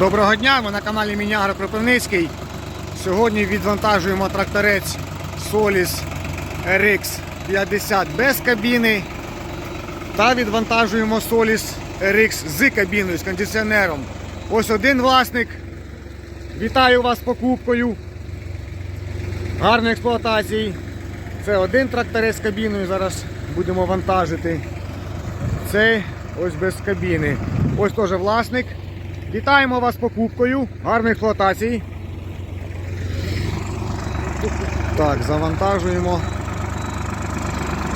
Доброго дня, ми на каналі Мінягро Кропивницький. Сьогодні відвантажуємо тракторець Solis RX 50 без кабіни та відвантажуємо Solis RX з кабіною, з кондиціонером. Ось один власник. Вітаю вас з покупкою. Гарної експлуатації. Це один тракторець з кабіною. Зараз будемо вантажити. Цей ось без кабіни. Ось теж власник. Вітаємо вас покупкою. Гарної експлуатації. Так, завантажуємо.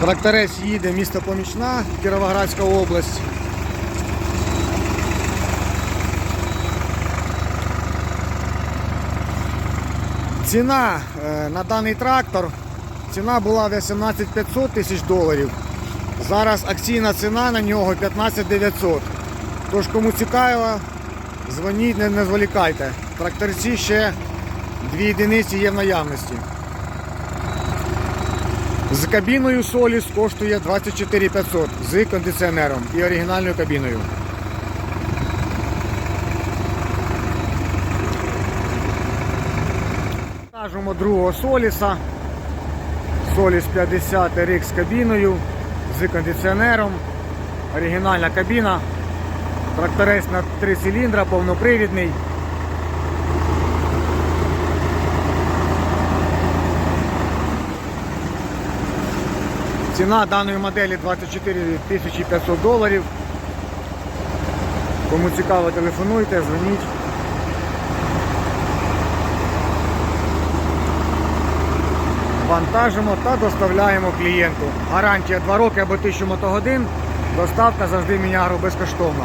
Тракторець їде місто Помічна, Кіровоградська область. Ціна е, на даний трактор ціна була 18 500 тисяч доларів. Зараз акційна ціна на нього 15 900. Тож кому цікаво, дзвоніть, не, не зволікайте. Тракторці ще дві єдиниці є в наявності. З кабіною Solis коштує 24 500 з кондиціонером і оригінальною кабіною. Кажемо другого Соліса. Соліс 50 RX з кабіною, з кондиціонером, оригінальна кабіна, тракторець на 3 циліндра, повнопривідний. Ціна даної моделі 24 500 доларів. Кому цікаво, телефонуйте, дзвоніть. вантажимо та доставляємо клієнту. Гарантія 2 роки або 1000 мотогодин. Доставка завжди міняру безкоштовна.